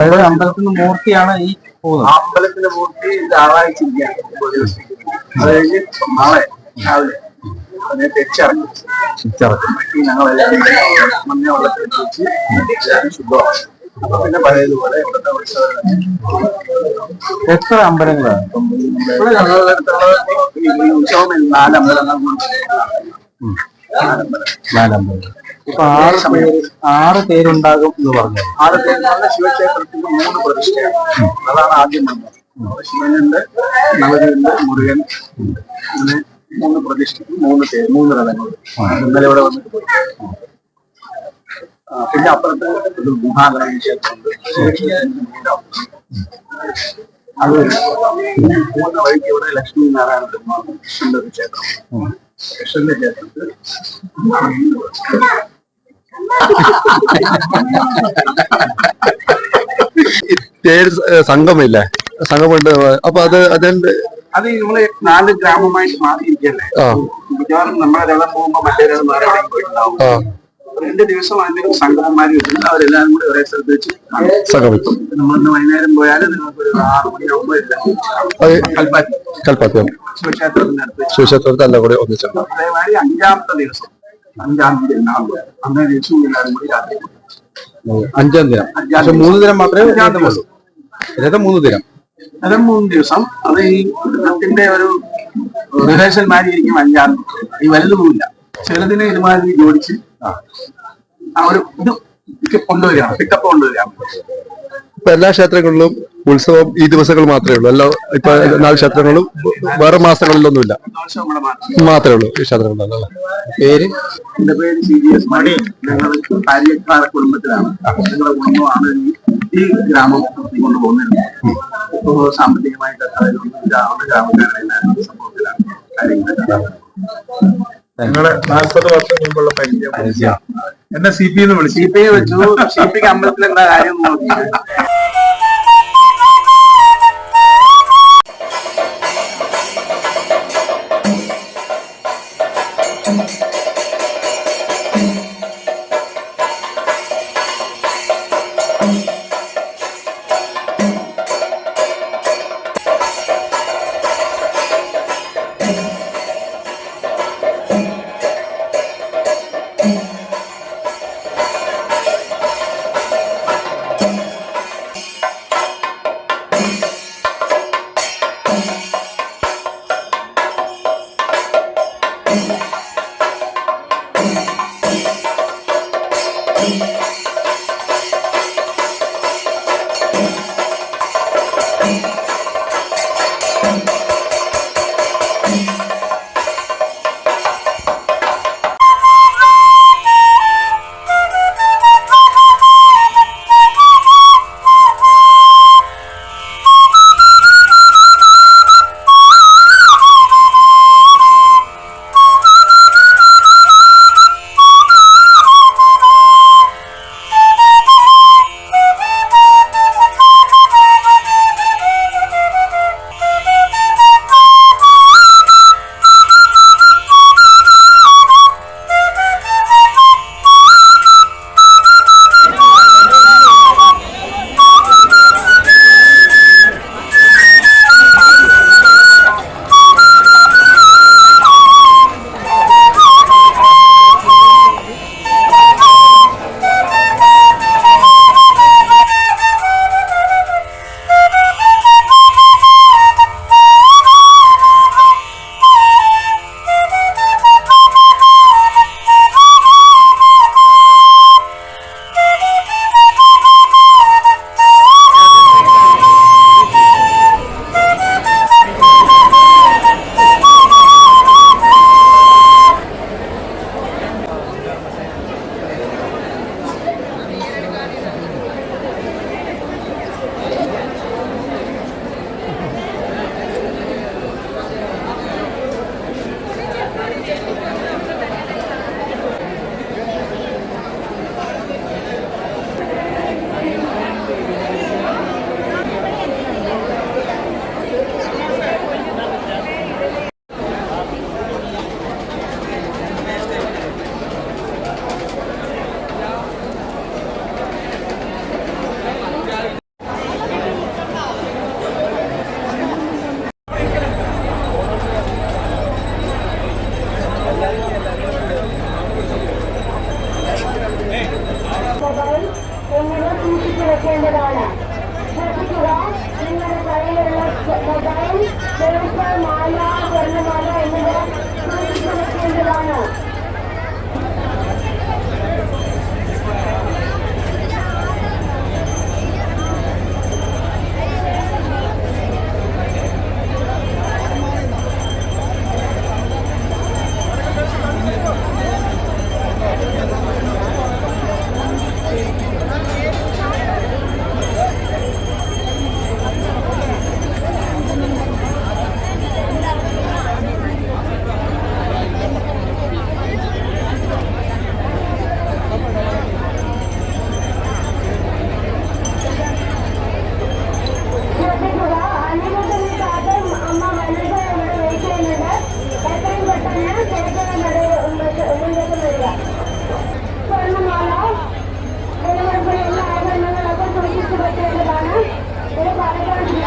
അമ്പലത്തിന്റെ മൂർത്തിയാണ് ഈ അമ്പലത്തിന്റെ മൂർത്തി ഞായറാഴ്ച ഇരിക്കുകയാണ് ഒരു ദിവസം. അത് കഴിഞ്ഞ് നാളെ രാവിലെ അതിനെ തെച്ചിറങ്ങി. തിരിച്ചിറക്കും ഈ ഞങ്ങളെല്ലാവരും മഞ്ഞ വെള്ളത്തിൽ വെച്ച് എല്ലാവരും ശുദ്ധമാണ് അപ്പൊ പിന്നെ പഴയതുപോലെ ഇവിടുത്തെ ഉത്സവം. എത്ര അമ്പലങ്ങളാണ്? നാലമ്പലങ്ങൾ ഇവിടെ ഞങ്ങളുടെ അടുത്തുള്ള ഈ ഈ ഉത്സവം നാല് അമ്പലങ്ങൾ നാലമ്പലം നാലമ്പലങ്ങൾ ഇപ്പൊ ആറ് പേര് ആറ് പേരുണ്ടാകും എന്ന് പറഞ്ഞു. ആറ് പേരുണ്ടാകുന്ന ശിവക്ഷേത്രത്തിൽ മൂന്ന് പ്രതിഷ്ഠയാണ്. അതാണ് ആദ്യം വന്നത്. ശിവനുണ്ട് നവരുണ്ട് മുരുകൻ. അങ്ങനെ മൂന്ന് പ്രതിഷ്ഠയ്ക്ക് മൂന്ന് പേര് മൂന്ന് രഥങ്ങൾ. ഇന്നലെ ഇവിടെ വന്നിട്ട് പോയി. പിന്നെ അപ്പുറത്ത് ഒരു ഗുഹാഗ്രഹ ക്ഷേത്രമുണ്ട്. അത് പോകുന്ന വഴിക്ക് ഇവിടെ ലക്ഷ്മി നാരായണ ബ്രഹ്മാവ് കൃഷ്ണന്റെ ഒരു ക്ഷേത്രം കൃഷ്ണന്റെ ക്ഷേത്രത്തിൽ തേര് സംഘമില്ലേ? സംഘമുണ്ട്. അപ്പൊ അത് അതിന്റെ അത് നമ്മൾ നാല് ഗ്രാമമായിട്ട് മാറിയിരിക്കല്ലേ മിക്കവാറും നമ്മളെ വെള്ളം പോകുമ്പോ മറ്റേ വേറെ എവിടെയും പോയിട്ടുണ്ടാവും. രണ്ടു ദിവസം അതിന് സംഘടന്മാർ വരുന്നുണ്ട്. അവരെല്ലാം കൂടി ഒരേ സ്ഥലത്ത് വെച്ച് സംഘമിക്കും. നമ്മളിന്ന് വൈകുന്നേരം പോയാലും നിങ്ങൾക്ക് ഒരു ആറ് മണിയാകുമ്പോ എല്ലാം കൽപ്പാത്തി. കൽപ്പാത്തിയാണ് ശിവക്ഷേത്രത്തിന്റെ അടുത്ത് കൂടി ഒന്നിച്ചുണ്ട് അതേമാതിരി അഞ്ചാമത്തെ ദിവസം. അഞ്ചാം തീയതി. ഉണ്ടാവും അന്നേ ദിവസം എല്ലാവരും കൂടി അഞ്ചാം ദിനം പക്ഷെ മൂന്ന് ദിനം മാത്രമേ രഥം ഉള്ളൂ രഥം മൂന്ന് ദിനം. രഥം മൂന്ന് ദിവസം. അത് ഈ രഥത്തിന്റെ ഒരു റിഹേഴ്സൽ മാതിരി ഇരിക്കും അഞ്ചാം. ഈ വലുതൊന്നുമില്ല ചിലതിനെ ഇതുമാതിരി ജോഡിച്ച് ആ ഒരു ഇത് കൊണ്ടുവരികയാണ്. പിക്കപ്പ് കൊണ്ടുവരികയാണ്. ഇപ്പൊ എല്ലാ ക്ഷേത്രങ്ങളിലും ഉത്സവം ഈ ദിവസങ്ങൾ മാത്രമേ ഉള്ളൂ. അല്ല ഇപ്പൊ നാല് ക്ഷേത്രങ്ങളും വേറെ മാസങ്ങളിലൊന്നുമില്ല. മാത്രമേ ഉള്ളൂ ഈ ക്ഷേത്രങ്ങളിലല്ല പേര്? എന്റെ പേര് സി ഡി എസ് മണി. ഞങ്ങൾ കാര്യക്കാര കുടുംബത്തിലാണ്. ഞങ്ങളുടെ കുടുംബമാണ് ഈ- ഈ ഗ്രാമം കൊണ്ടുപോകുന്നത്. ഇപ്പോ സാമ്പത്തികമായിട്ട് അതൊന്നും ഗ്രാമ ഗ്രാമക്കാരുടെ സംഭവത്തിലാണ് കാര്യങ്ങൾ ഞങ്ങൾ നാൽപ്പത് വർഷം മുമ്പുള്ള പരിചയം. എന്നെ സി പി എന്ന് വിളിച്ചു. സി പി ഐ വെച്ചു. സി പി അമ്പലത്തിൽ എന്താ കാര്യം നോക്കി சொன்னாலும் எல்லா ஆதாரங்களும் சொல்லி சொல்லிட்டு வந்தது ஆனால் எனக்கு அதுதான்